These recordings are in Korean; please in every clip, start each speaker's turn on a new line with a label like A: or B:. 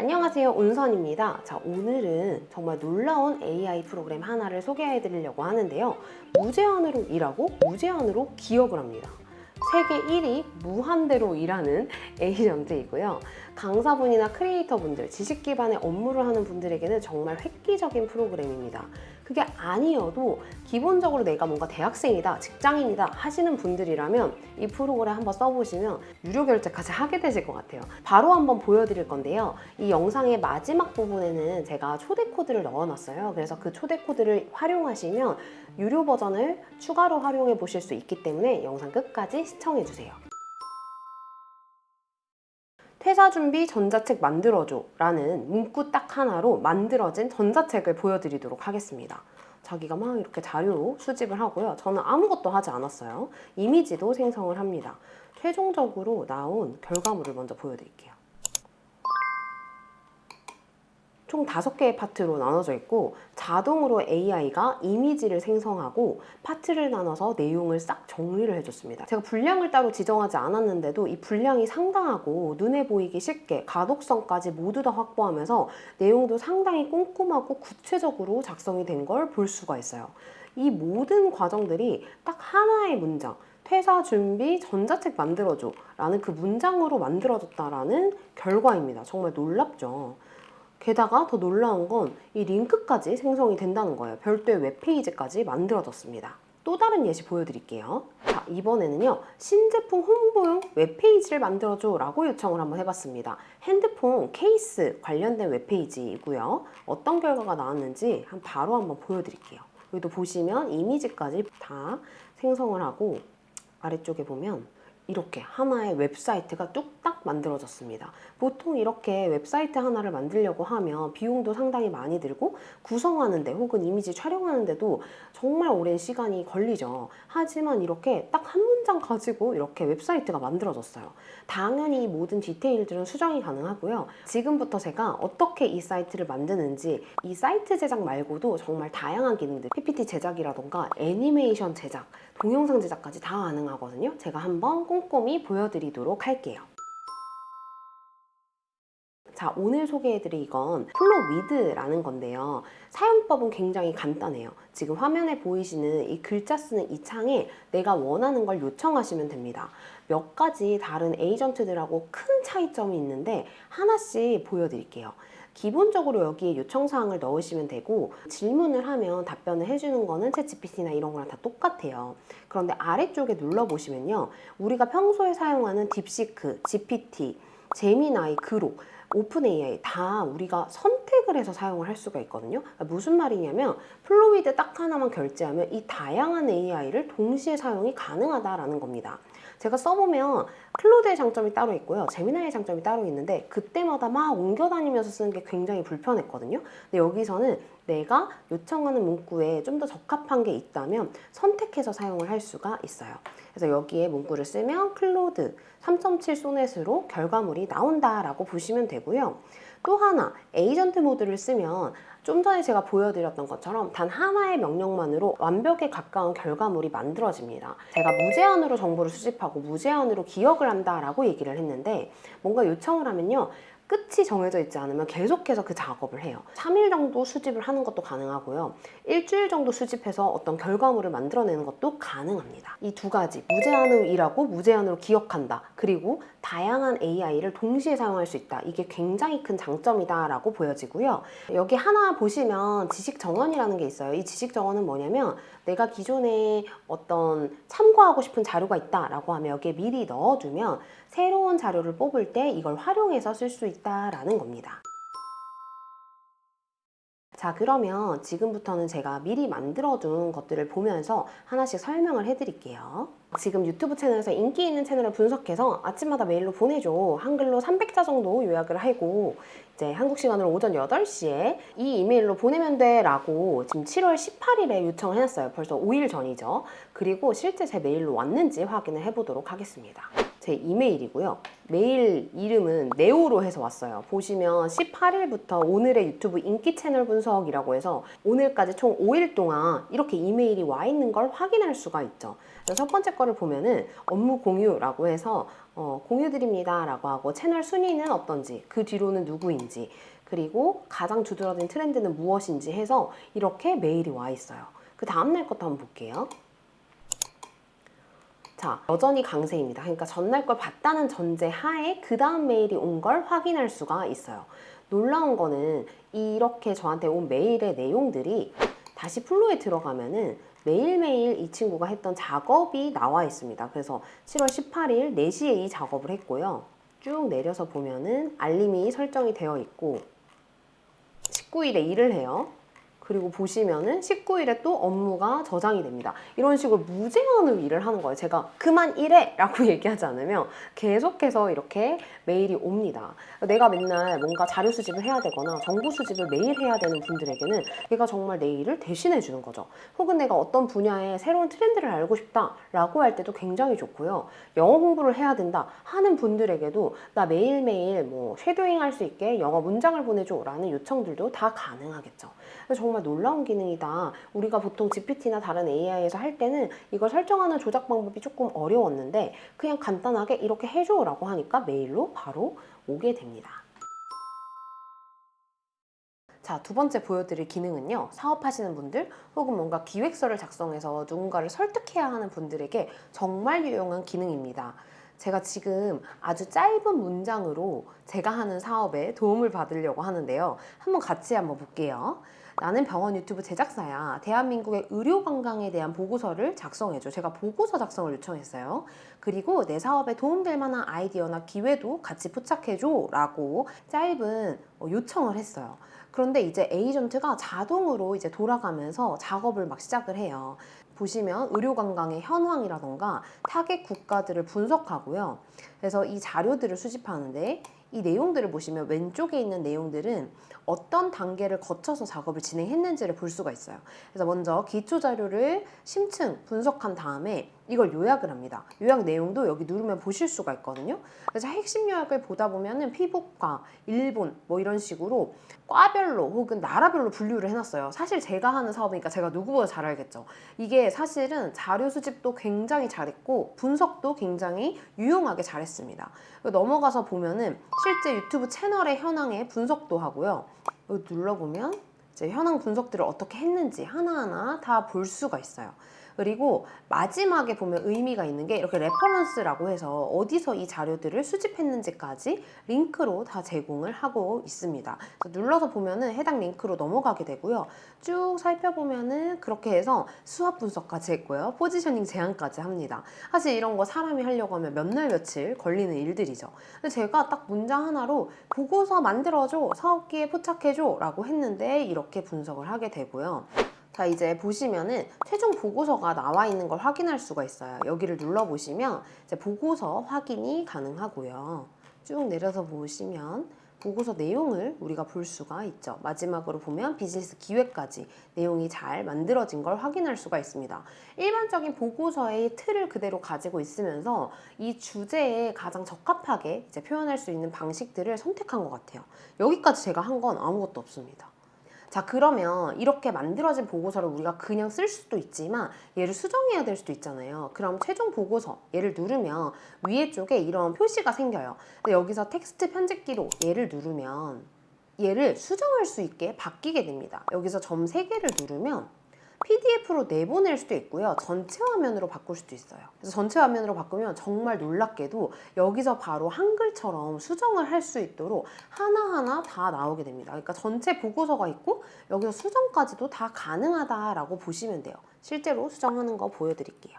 A: 안녕하세요. 온선입니다. 자 오늘은 정말 놀라운 AI 프로그램 하나를 소개해 드리려고 하는데요. 무제한으로 일하고 무제한으로 기억을 합니다. 세계 1위 무한대로 일하는 에이전트이고요. 강사분이나 크리에이터분들 지식 기반의 업무를 하는 분들에게는 정말 획기적인 프로그램입니다 그게 아니어도 기본적으로 내가 뭔가 대학생이다, 직장인이다 하시는 분들이라면 이 프로그램 한번 써보시면 유료 결제까지 하게 되실 것 같아요. 바로 한번 보여드릴 건데요. 이 영상의 마지막 부분에는 제가 초대 코드를 넣어놨어요. 그래서 그 초대 코드를 활용하시면 유료 버전을 추가로 활용해 보실 수 있기 때문에 영상 끝까지 시청해 주세요. 퇴사 준비 전자책 만들어줘 라는 문구 딱 하나로 만들어진 전자책을 보여드리도록 하겠습니다. 자기가 막 이렇게 자료 수집을 하고요. 저는 아무것도 하지 않았어요. 이미지도 생성을 합니다. 최종적으로 나온 결과물을 먼저 보여드릴게요. 총 다섯 개의 파트로 나눠져 있고 자동으로 AI가 이미지를 생성하고 파트를 나눠서 내용을 싹 정리를 해줬습니다. 제가 분량을 따로 지정하지 않았는데도 이 분량이 상당하고 눈에 보이기 쉽게 가독성까지 모두 다 확보하면서 내용도 상당히 꼼꼼하고 구체적으로 작성이 된 걸 볼 수가 있어요. 이 모든 과정들이 딱 하나의 문장, 퇴사 준비 전자책 만들어줘 라는 그 문장으로 만들어졌다라는 결과입니다. 정말 놀랍죠. 게다가 더 놀라운 건 이 링크까지 생성이 된다는 거예요. 별도의 웹페이지까지 만들어졌습니다. 또 다른 예시 보여드릴게요. 자, 이번에는요, 신제품 홍보용 웹페이지를 만들어줘 라고 요청을 한번 해봤습니다. 핸드폰 케이스 관련된 웹페이지이고요. 어떤 결과가 나왔는지 한 바로 한번 보여드릴게요. 여기도 보시면 이미지까지 다 생성을 하고 아래쪽에 보면 이렇게 하나의 웹사이트가 뚝딱 만들어졌습니다. 보통 이렇게 웹사이트 하나를 만들려고 하면 비용도 상당히 많이 들고 구성하는데 혹은 이미지 촬영하는데도 정말 오랜 시간이 걸리죠. 하지만 이렇게 딱 한 문장 가지고 이렇게 웹사이트가 만들어졌어요. 당연히 이 모든 디테일들은 수정이 가능하고요. 지금부터 제가 어떻게 이 사이트를 만드는지 이 사이트 제작 말고도 정말 다양한 기능들 PPT 제작이라던가 애니메이션 제작 동영상 제작까지 다 가능하거든요. 제가 한번 꼼꼼히 보여드리도록 할게요. 자, 오늘 소개해드릴 이건 플로위드라는 건데요. 사용법은 굉장히 간단해요. 지금 화면에 보이시는 이 글자 쓰는 이 창에 내가 원하는 걸 요청하시면 됩니다. 몇 가지 다른 에이전트들하고 큰 차이점이 있는데 하나씩 보여드릴게요. 기본적으로 여기에 요청사항을 넣으시면 되고 질문을 하면 답변을 해주는 거는 챗GPT나 이런 거랑 다 똑같아요. 그런데 아래쪽에 눌러보시면요. 우리가 평소에 사용하는 딥시크, GPT, 제미나이, 그록 오픈 AI 다 우리가 선택을 해서 사용을 할 수가 있거든요. 그러니까 무슨 말이냐면 플로이드 딱 하나만 결제하면 이 다양한 AI를 동시에 사용이 가능하다라는 겁니다. 제가 써보면 클로드의 장점이 따로 있고요. 제미나의 장점이 따로 있는데 그때마다 막 옮겨 다니면서 쓰는 게 굉장히 불편했거든요. 근데 여기서는 내가 요청하는 문구에 좀 더 적합한 게 있다면 선택해서 사용을 할 수가 있어요. 그래서 여기에 문구를 쓰면 클로드 3.7 소넷으로 결과물이 나온다라고 보시면 되고요. 또 하나 에이전트 모드를 쓰면 좀 전에 제가 보여드렸던 것처럼 단 하나의 명령만으로 완벽에 가까운 결과물이 만들어집니다. 제가 무제한으로 정보를 수집하고 무제한으로 기억을 한다라고 얘기를 했는데 뭔가 요청을 하면요. 끝이 정해져 있지 않으면 계속해서 그 작업을 해요. 3일 정도 수집을 하는 것도 가능하고요. 일주일 정도 수집해서 어떤 결과물을 만들어내는 것도 가능합니다. 이 두 가지, 무제한으로 일하고 무제한으로 기억한다. 그리고 다양한 AI를 동시에 사용할 수 있다. 이게 굉장히 큰 장점이다라고 보여지고요. 여기 하나 보시면 지식 정원이라는 게 있어요. 이 지식 정원은 뭐냐면 내가 기존에 어떤 참고하고 싶은 자료가 있다라고 하면 여기에 미리 넣어두면 새로운 자료를 뽑을 때 이걸 활용해서 쓸 수 있다라는 겁니다. 자, 그러면 지금부터는 제가 미리 만들어둔 것들을 보면서 하나씩 설명을 해드릴게요. 지금 유튜브 채널에서 인기 있는 채널을 분석해서 아침마다 메일로 보내줘. 한글로 300자 정도 요약을 하고 이제 한국 시간으로 오전 8시에 이 이메일로 보내면 돼 라고 지금 7월 18일에 요청을 해놨어요. 벌써 5일 전이죠. 그리고 실제 제 메일로 왔는지 확인을 해보도록 하겠습니다. 제 이메일이고요. 메일 이름은 네오로 해서 왔어요. 보시면 18일부터 오늘의 유튜브 인기 채널 분석이라고 해서 오늘까지 총 5일 동안 이렇게 이메일이 와 있는 걸 확인할 수가 있죠. 첫 번째 거를 보면은 업무 공유라고 해서 어, 공유 드립니다 라고 하고 채널 순위는 어떤지 그 뒤로는 누구인지 그리고 가장 두드러진 트렌드는 무엇인지 해서 이렇게 메일이 와 있어요. 그 다음날 것도 한번 볼게요. 자, 여전히 강세입니다. 그러니까 전날 걸 봤다는 전제 하에 그 다음 메일이 온 걸 확인할 수가 있어요. 놀라운 거는 이렇게 저한테 온 메일의 내용들이 다시 플로에 들어가면은 매일매일 이 친구가 했던 작업이 나와 있습니다. 그래서 7월 18일 4시에 이 작업을 했고요. 쭉 내려서 보면은 알림이 설정이 되어 있고 19일에 일을 해요. 그리고 보시면은 19일에 또 업무가 저장이 됩니다. 이런 식으로 무제한으로 일을 하는 거예요. 제가 그만 일해! 라고 얘기하지 않으면 계속해서 이렇게 메일이 옵니다. 내가 맨날 뭔가 자료 수집을 해야 되거나 정보 수집을 매일 해야 되는 분들에게는 얘가 정말 내 일을 대신해 주는 거죠. 혹은 내가 어떤 분야의 새로운 트렌드를 알고 싶다 라고 할 때도 굉장히 좋고요. 영어 공부를 해야 된다 하는 분들에게도 나 매일매일 뭐 쉐도잉 할 수 있게 영어 문장을 보내줘 라는 요청들도 다 가능하겠죠. 정말 놀라운 기능이다. 우리가 보통 GPT나 다른 AI에서 할 때는 이걸 설정하는 조작 방법이 조금 어려웠는데 그냥 간단하게 이렇게 해줘라고 하니까 메일로 바로 오게 됩니다. 자, 두 번째 보여드릴 기능은요. 사업하시는 분들 혹은 뭔가 기획서를 작성해서 누군가를 설득해야 하는 분들에게 정말 유용한 기능입니다. 제가 지금 아주 짧은 문장으로 제가 하는 사업에 도움을 받으려고 하는데요. 한번 같이 한번 볼게요. 나는 병원 유튜브 제작사야. 대한민국의 의료 관광에 대한 보고서를 작성해줘. 제가 보고서 작성을 요청했어요. 그리고 내 사업에 도움될 만한 아이디어나 기회도 같이 포착해줘. 라고 짧은 어, 요청을 했어요. 그런데 이제 에이전트가 자동으로 이제 돌아가면서 작업을 막 시작을 해요. 보시면 의료 관광의 현황이라던가 타겟 국가들을 분석하고요. 그래서 이 자료들을 수집하는데 이 내용들을 보시면 왼쪽에 있는 내용들은 어떤 단계를 거쳐서 작업을 진행했는지를 볼 수가 있어요. 그래서 먼저 기초 자료를 심층 분석한 다음에 이걸 요약을 합니다. 요약 내용도 여기 누르면 보실 수가 있거든요. 그래서 핵심 요약을 보다 보면은 피부과, 일본 뭐 이런 식으로 과별로 혹은 나라별로 분류를 해놨어요. 사실 제가 하는 사업이니까 제가 누구보다 잘 알겠죠. 이게 사실은 자료 수집도 굉장히 잘했고 분석도 굉장히 유용하게 잘했습니다. 넘어가서 보면은 실제 유튜브 채널의 현황의 분석도 하고요. 눌러보면 이제 현황 분석들을 어떻게 했는지 하나하나 다 볼 수가 있어요. 그리고 마지막에 보면 의미가 있는 게 이렇게 레퍼런스라고 해서 어디서 이 자료들을 수집했는지까지 링크로 다 제공을 하고 있습니다. 눌러서 보면은 해당 링크로 넘어가게 되고요. 쭉 살펴보면은 그렇게 해서 수합 분석까지 했고요. 포지셔닝 제한까지 합니다. 사실 이런 거 사람이 하려고 하면 몇 날 며칠 걸리는 일들이죠. 제가 딱 문장 하나로 보고서 만들어줘, 사업기에 포착해줘 라고 했는데 이렇게 분석을 하게 되고요. 자 이제 보시면은 최종 보고서가 나와 있는 걸 확인할 수가 있어요. 여기를 눌러 보시면 이제 보고서 확인이 가능하고요. 쭉 내려서 보시면 보고서 내용을 우리가 볼 수가 있죠. 마지막으로 보면 비즈니스 기획까지 내용이 잘 만들어진 걸 확인할 수가 있습니다. 일반적인 보고서의 틀을 그대로 가지고 있으면서 이 주제에 가장 적합하게 이제 표현할 수 있는 방식들을 선택한 것 같아요. 여기까지 제가 한 건 아무것도 없습니다. 자 그러면 이렇게 만들어진 보고서를 우리가 그냥 쓸 수도 있지만 얘를 수정해야 될 수도 있잖아요. 그럼 최종 보고서 얘를 누르면 위에 쪽에 이런 표시가 생겨요. 근데 여기서 텍스트 편집기로 얘를 누르면 얘를 수정할 수 있게 바뀌게 됩니다. 여기서 점 3개를 누르면 PDF로 내보낼 수도 있고요. 전체 화면으로 바꿀 수도 있어요. 그래서 전체 화면으로 바꾸면 정말 놀랍게도 여기서 바로 한글처럼 수정을 할 수 있도록 하나하나 다 나오게 됩니다. 그러니까 전체 보고서가 있고 여기서 수정까지도 다 가능하다라고 보시면 돼요. 실제로 수정하는 거 보여드릴게요.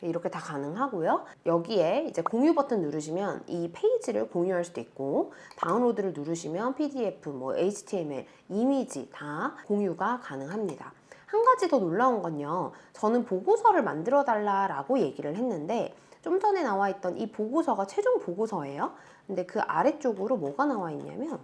A: 이렇게 다 가능하고요. 여기에 이제 공유 버튼 누르시면 이 페이지를 공유할 수도 있고 다운로드를 누르시면 PDF, 뭐 HTML, 이미지 다 공유가 가능합니다. 한 가지 더 놀라운 건요. 저는 보고서를 만들어 달라라고 얘기를 했는데 좀 전에 나와 있던 이 보고서가 최종 보고서예요. 근데 그 아래쪽으로 뭐가 나와 있냐면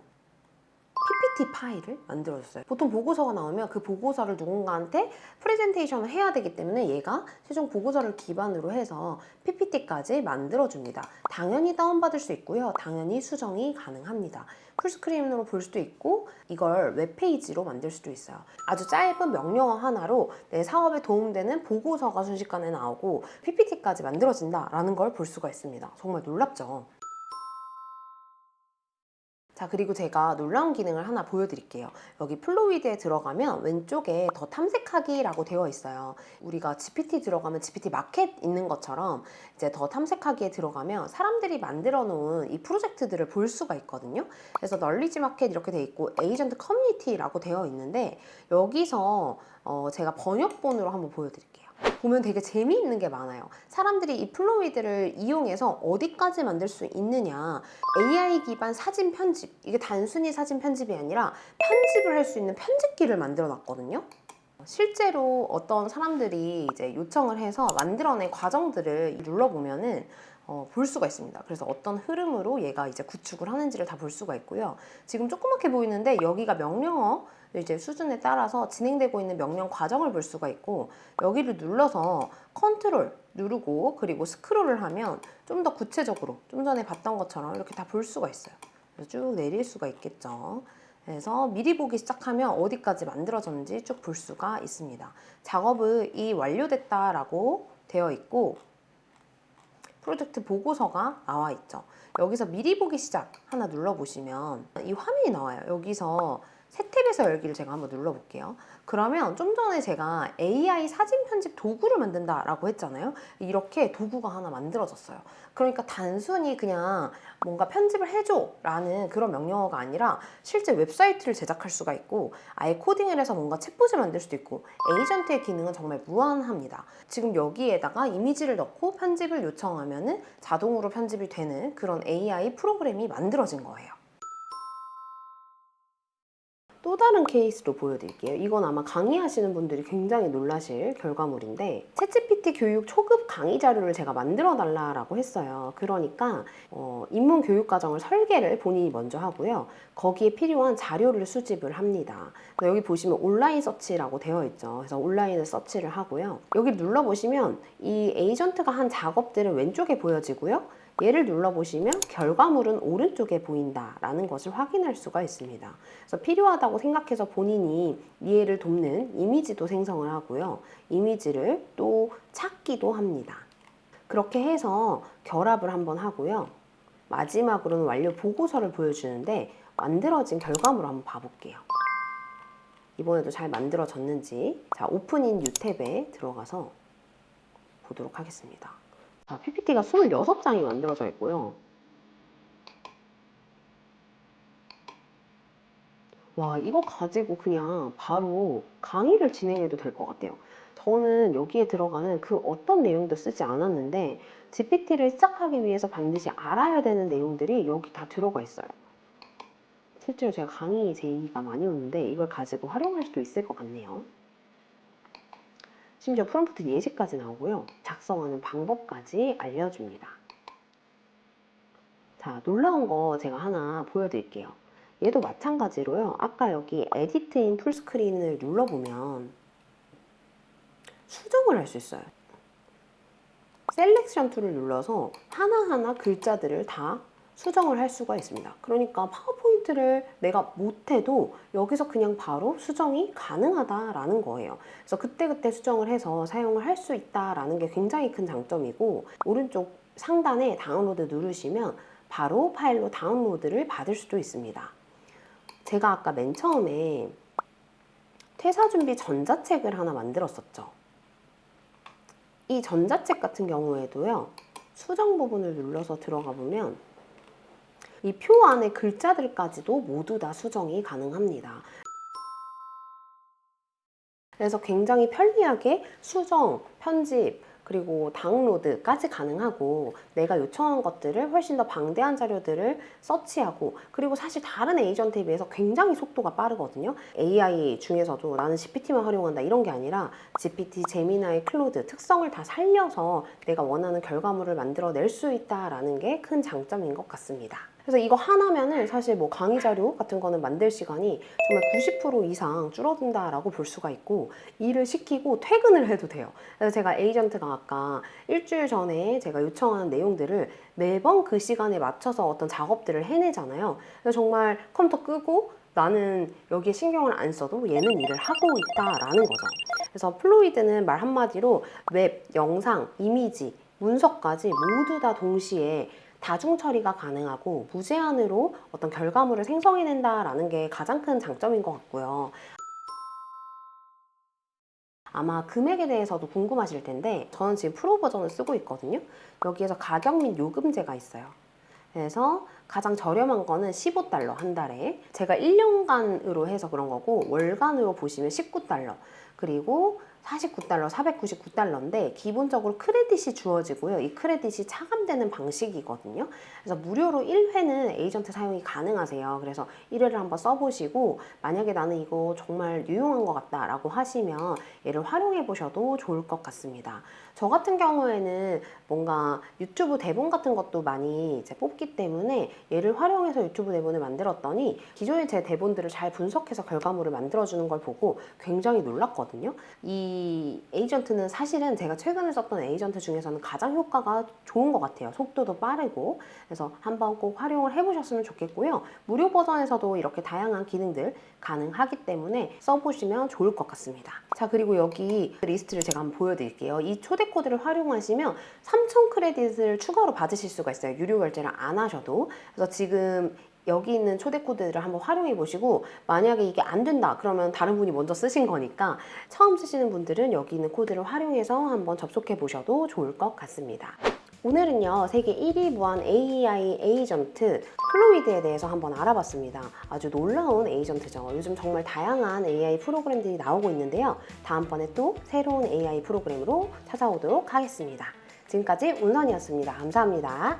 A: PPT 파일을 만들어줬어요. 보통 보고서가 나오면 그 보고서를 누군가한테 프레젠테이션을 해야 되기 때문에 얘가 최종 보고서를 기반으로 해서 PPT까지 만들어줍니다. 당연히 다운받을 수 있고요. 당연히 수정이 가능합니다. 풀스크린으로 볼 수도 있고 이걸 웹페이지로 만들 수도 있어요. 아주 짧은 명령어 하나로 내 사업에 도움되는 보고서가 순식간에 나오고 PPT까지 만들어진다라는 걸 볼 수가 있습니다. 정말 놀랍죠? 자, 그리고 제가 놀라운 기능을 하나 보여드릴게요. 여기 플로이드에 들어가면 왼쪽에 더 탐색하기 라고 되어 있어요. 우리가 GPT 들어가면 GPT 마켓 있는 것처럼 이제 더 탐색하기에 들어가면 사람들이 만들어 놓은 이 프로젝트들을 볼 수가 있거든요. 그래서 널리지 마켓 이렇게 돼 있고 에이전트 커뮤니티 라고 되어 있는데 여기서 어, 제가 번역본으로 한번 보여드릴게요. 보면 되게 재미있는 게 많아요. 사람들이 이 플로이드를 이용해서 어디까지 만들 수 있느냐. AI 기반 사진 편집. 이게 단순히 사진 편집이 아니라 편집을 할 수 있는 편집기를 만들어 놨거든요. 실제로 어떤 사람들이 이제 요청을 해서 만들어낸 과정들을 눌러보면은 어, 볼 수가 있습니다. 그래서 어떤 흐름으로 얘가 이제 구축을 하는지를 다 볼 수가 있고요. 지금 조그맣게 보이는데 여기가 명령어 이제 수준에 따라서 진행되고 있는 명령 과정을 볼 수가 있고 여기를 눌러서 컨트롤 누르고 그리고 스크롤을 하면 좀 더 구체적으로 좀 전에 봤던 것처럼 이렇게 다 볼 수가 있어요. 쭉 내릴 수가 있겠죠. 그래서 미리 보기 시작하면 어디까지 만들어졌는지 쭉 볼 수가 있습니다. 작업이 완료됐다라고 되어 있고 프로젝트 보고서가 나와 있죠. 여기서 미리 보기 시작 하나 눌러보시면 이 화면이 나와요. 여기서 새 탭에서 열기를 제가 한번 눌러볼게요. 그러면 좀 전에 제가 AI 사진 편집 도구를 만든다라고 했잖아요. 이렇게 도구가 하나 만들어졌어요. 그러니까 단순히 그냥 뭔가 편집을 해줘라는 그런 명령어가 아니라 실제 웹사이트를 제작할 수가 있고 아예 코딩을 해서 뭔가 챗봇을 만들 수도 있고 에이전트의 기능은 정말 무한합니다. 지금 여기에다가 이미지를 넣고 편집을 요청하면은 자동으로 편집이 되는 그런 AI 프로그램이 만들어진 거예요. 또 다른 케이스로 보여드릴게요. 이건 아마 강의하시는 분들이 굉장히 놀라실 결과물인데 챗GPT 교육 초급 강의 자료를 제가 만들어 달라고 했어요. 그러니까 어, 입문 교육 과정을 설계를 본인이 먼저 하고요. 거기에 필요한 자료를 수집을 합니다. 여기 보시면 온라인 서치라고 되어 있죠. 그래서 온라인을 서치를 하고요. 여기 눌러보시면 이 에이전트가 한 작업들은 왼쪽에 보여지고요. 얘를 눌러보시면 결과물은 오른쪽에 보인다라는 것을 확인할 수가 있습니다. 그래서 필요하다고 생각해서 본인이 이해를 돕는 이미지도 생성을 하고요. 이미지를 또 찾기도 합니다. 그렇게 해서 결합을 한번 하고요. 마지막으로는 완료 보고서를 보여주는데 만들어진 결과물을 한번 봐볼게요. 이번에도 잘 만들어졌는지 자 오픈인 뉴 탭에 들어가서 보도록 하겠습니다. 자, PPT가 26장이 만들어져 있고요. 와, 이거 가지고 그냥 바로 강의를 진행해도 될 것 같아요. 저는 여기에 들어가는 그 어떤 내용도 쓰지 않았는데 GPT를 시작하기 위해서 반드시 알아야 되는 내용들이 여기 다 들어가 있어요. 실제로 제가 강의 제의가 많이 오는데 이걸 가지고 활용할 수도 있을 것 같네요. 심지어 프롬프트 예시까지 나오고요. 작성하는 방법까지 알려줍니다. 자, 놀라운 거 제가 하나 보여드릴게요. 얘도 마찬가지로요. 아까 여기 에디트 인 풀스크린을 눌러보면 수정을 할 수 있어요. 셀렉션 툴을 눌러서 하나하나 글자들을 다 수정을 할 수가 있습니다. 그러니까 파워포인트를 내가 못해도 여기서 그냥 바로 수정이 가능하다라는 거예요. 그래서 그때그때 수정을 해서 사용을 할 수 있다라는 게 굉장히 큰 장점이고 오른쪽 상단에 다운로드 누르시면 바로 파일로 다운로드를 받을 수도 있습니다. 제가 아까 맨 처음에 퇴사 준비 전자책을 하나 만들었었죠. 이 전자책 같은 경우에도요. 수정 부분을 눌러서 들어가 보면 이 표 안에 글자들까지도 모두 다 수정이 가능합니다. 그래서 굉장히 편리하게 수정, 편집, 그리고 다운로드까지 가능하고 내가 요청한 것들을 훨씬 더 방대한 자료들을 서치하고 그리고 사실 다른 에이전트에 비해서 굉장히 속도가 빠르거든요. AI 중에서도 나는 GPT만 활용한다 이런 게 아니라 GPT, 제미나이, 클로드 특성을 다 살려서 내가 원하는 결과물을 만들어낼 수 있다라는 게 큰 장점인 것 같습니다. 그래서 이거 하나면은 사실 뭐 강의 자료 같은 거는 만들 시간이 정말 90% 이상 줄어든다라고 볼 수가 있고 일을 시키고 퇴근을 해도 돼요. 그래서 제가 에이전트가 아까 일주일 전에 제가 요청하는 내용들을 매번 그 시간에 맞춰서 어떤 작업들을 해내잖아요. 그래서 정말 컴퓨터 끄고 나는 여기에 신경을 안 써도 얘는 일을 하고 있다라는 거죠. 그래서 플로이드는 말 한마디로 웹, 영상, 이미지, 문서까지 모두 다 동시에 다중 처리가 가능하고 무제한으로 어떤 결과물을 생성해낸다라는 게 가장 큰 장점인 것 같고요. 아마 금액에 대해서도 궁금하실 텐데 저는 지금 프로 버전을 쓰고 있거든요. 여기에서 가격 및 요금제가 있어요. 그래서 가장 저렴한 거는 15달러 한 달에 제가 1년간으로 해서 그런 거고 월간으로 보시면 19달러 그리고 49달러, 499달러인데 기본적으로 크레딧이 주어지고요. 이 크레딧이 차감되는 방식이거든요. 그래서 무료로 1회는 에이전트 사용이 가능하세요. 그래서 1회를 한번 써보시고 만약에 나는 이거 정말 유용한 것 같다라고 하시면 얘를 활용해 보셔도 좋을 것 같습니다. 저 같은 경우에는 뭔가 유튜브 대본 같은 것도 많이 이제 뽑기 때문에 얘를 활용해서 유튜브 대본을 만들었더니 기존의 제 대본들을 잘 분석해서 결과물을 만들어주는 걸 보고 굉장히 놀랐거든요. 이 에이전트는 사실은 제가 최근에 썼던 에이전트 중에서는 가장 효과가 좋은 것 같아요. 속도도 빠르고. 그래서 한번 꼭 활용을 해보셨으면 좋겠고요. 무료 버전에서도 이렇게 다양한 기능들 가능하기 때문에 써보시면 좋을 것 같습니다. 자, 그리고 여기 리스트를 제가 한번 보여드릴게요. 이 초대 코드를 활용하시면 3,000 크레딧을 추가로 받으실 수가 있어요. 유료 결제를 안 하셔도. 그래서 지금 여기 있는 초대 코드를 한번 활용해 보시고 만약에 이게 안 된다 그러면 다른 분이 먼저 쓰신 거니까 처음 쓰시는 분들은 여기 있는 코드를 활용해서 한번 접속해 보셔도 좋을 것 같습니다. 오늘은요 세계 1위 무한 AI 에이전트 플로이드에 대해서 한번 알아봤습니다. 아주 놀라운 에이전트죠. 요즘 정말 다양한 AI 프로그램들이 나오고 있는데요. 다음번에 또 새로운 AI 프로그램으로 찾아오도록 하겠습니다. 지금까지 운선이었습니다. 감사합니다.